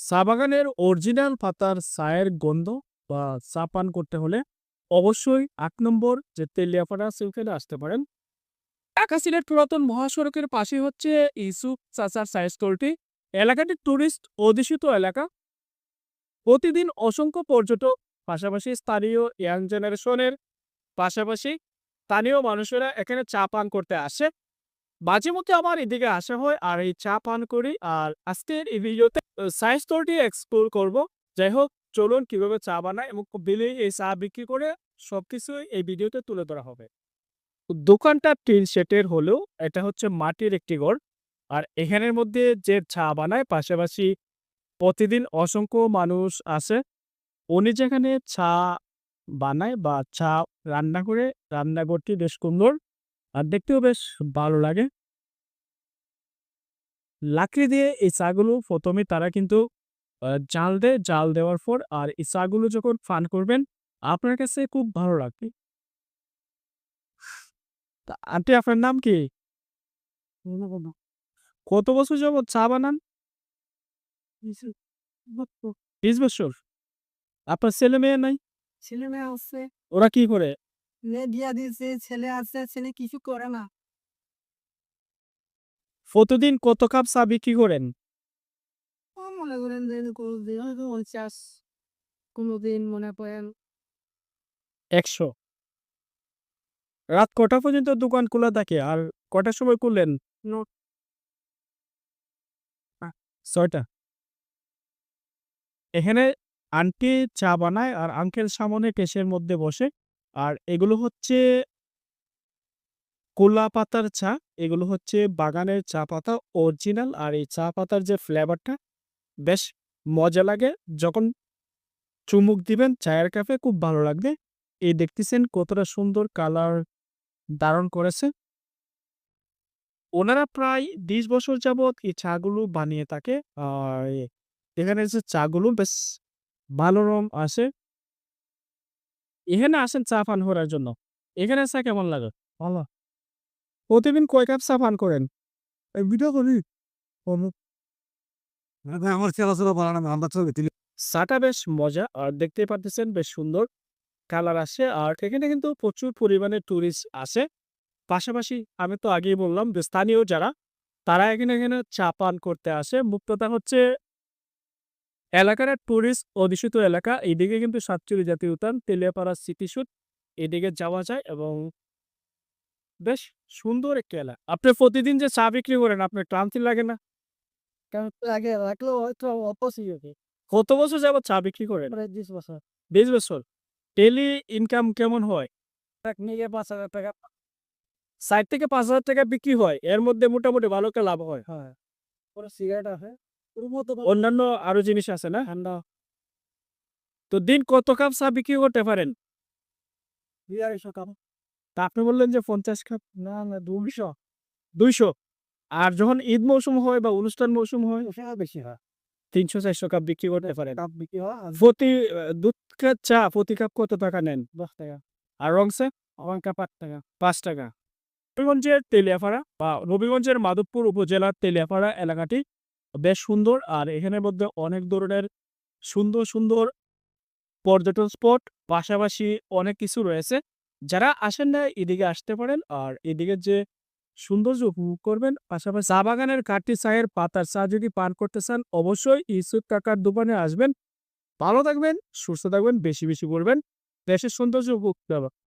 চা বাগানের অরিজিনাল পাতার চায়ের গন্ধ বা চা পান করতে হলে অবশ্যই আট নম্বর যে তেলিয়াপাড়া ওখানে আসতে পারেন। ঢাকা সিলেট পুরাতন মহাসড়কের পাশে হচ্ছে ইসুফ চাচার চায়ের স্টলটি। এলাকাটি টুরিস্ট অধিষ্ঠিত এলাকা। প্রতিদিন অসংখ্য পর্যটক, পাশাপাশি স্থানীয় ইয়াং জেনারেশনের পাশাপাশি স্থানীয় মানুষেরা এখানে চা পান করতে আসে। মাঝে মধ্যে আমার এদিকে আসা হয়, আর এই চা পান করি। আর আজকের এই ভিডিওতে সায়েন্স স্টোরটি এক্সপ্লোর করব। যাই হোক চলুন কীভাবে চা বানায় এবং বিলে এই চা বিক্রি করে সব সবকিছুই এই ভিডিওতে তুলে ধরা হবে। দোকানটা টিন সেটের হলেও এটা হচ্ছে মাটির একটি ঘর। আর এখানের মধ্যে যে চা বানায়, পাশাপাশি প্রতিদিন অসংখ্য মানুষ আসে। উনি যেখানে চা বানায় বা চা রান্না করে, রান্নাঘরটি বেশ সুন্দর আর দেখতেও বেশ ভালো লাগে। লাকড়ি দিয়ে এই চাগুলো প্রথমে তারা কিন্তু জাল দেয়। জাল দেওয়ার পর আর এই চাগুলো যখন ফান করবেন আপনার কাছে খুব ভালো লাগবে। আন্টি আপনার নাম কি? কত বছর যাবত চা বানান? বিশ বছর। আপনার ছেলে মেয়ে নাই? ছেলে মেয়ে আছে। ওরা কি করে? বিয়া দিয়েছে ছেলে আছে ছেলে কিছু করে না। প্রতিদিন কত কাপ চা বিক্রি করেন? মনে করেন যে কোনোদিন হয়তো পঞ্চাশ কোনোদিন মনে করেন। একশো। রাত কটা পর্যন্ত দোকান খোলা থাকে? আর কটার সময় খুললেন? ছয়টা। এখানে আন্টি চা বানায় আর আঙ্কেল সামনে কেসের মধ্যে বসে। আর এগুলো হচ্ছে কোলা পাতার চা, এগুলো হচ্ছে বাগানের চা পাতা অরিজিনাল আর এই চা পাতার যে ফ্লেভারটা বেশ মজা লাগে। যখন চুমুক দিবেন চায়ের কাপে খুব ভালো লাগবে। এই দেখতেছেন কতটা সুন্দর কালার ধারণ করেছে। ওনারা প্রায় বিশ বছর যাবৎ এই চাগুলো বানিয়ে থাকে। আর এখানে যে চাগুলো বেশ ভালো রং আসে। এখানে আসেন চা পান করার জন্য। এখানে চা কেমন লাগে? ভালো প্রতিদিন কয় কাপ চা পান করেন। ভিডিও করি। আমার চেলাচলা বাড়ানো আমরা তো চাটা বেশ মজা আর দেখতে পারতেছেন বেশ সুন্দর কালার আসে আর এখানে কিন্তু প্রচুর পরিমাণে টুরিস্ট আসে। পাশাপাশি আমি তো আগেই বললাম যে স্থানীয় যারা তারা এখানে এখানে চা পান করতে আসে। মুক্ততা হচ্ছে এলাকার টুরিস্ট অধিষ্ঠিত এলাকা। এইদিকে কিন্তু সাতচুরি জাতীয় উদ্যান তেলিয়াপাড়া স্মৃতিসুট এদিকে যাওয়া যায় এবং বেশ সুন্দর একটি এলাকা আপনি প্রতিদিন যে চা বিক্রি করেন আপনার ক্লান্তি লাগে না? হয়তো অপসি কত বছর যাবত চা বিক্রি করেন? বিশ বছর। বিশ বছর। ডেলি ইনকাম কেমন হয়? নিয়ে পাঁচ হাজার টাকা। ষাট থেকে পাঁচ হাজার টাকা বিক্রি হয়। এর মধ্যে মোটামুটি ভালো একটা লাভ হয়। হয়। পুরো সিগারেট আছে। অন্যান্য আরও জিনিস আছে না? ঠান্ডা। তো দিন কত কাপ চা বিক্রি করতে পারেন? দুই আড়াইশো কাপ। তা আপনি বললেন যে পঞ্চাশ কাপ না না দুইশো দুইশো। আর যখন ঈদ মৌসুম হয় বা অনুষ্ঠান মৌসুম হয় সেটা বেশি হয়। তিনশো চারশো কাপ বিক্রি করতে পারেন। কাপ বিক্রি হয় প্রতি দুধ কাপ চা প্রতি কাপ কত টাকা নেন? দশ টাকা। আর রংসে আমার কাপ আট টাকা। পাঁচ টাকা। রবিগঞ্জের তেলিয়াপাড়া বা রবিগঞ্জের মাধবপুর উপজেলার তেলিয়াপাড়া এলাকাটি বেশ সুন্দর আর এখানের মধ্যে অনেক ধরনের সুন্দর সুন্দর পর্যটন স্পট। পাশাপাশি অনেক কিছু রয়েছে। যারা আসেন না, এদিকে আসতে পারেন। আর এদিকে যে সৌন্দর্য উপভোগ করবেন, পাশাপাশি চা বাগানের কাটি চায়ের পাতার চা যদি পান করতে চান, অবশ্যই ইসুক কাকার দোকানে আসবেন। ভালো থাকবেন, সুস্থ থাকবেন, বেশি বেশি করবেন। দেশের সৌন্দর্য উপভোগ।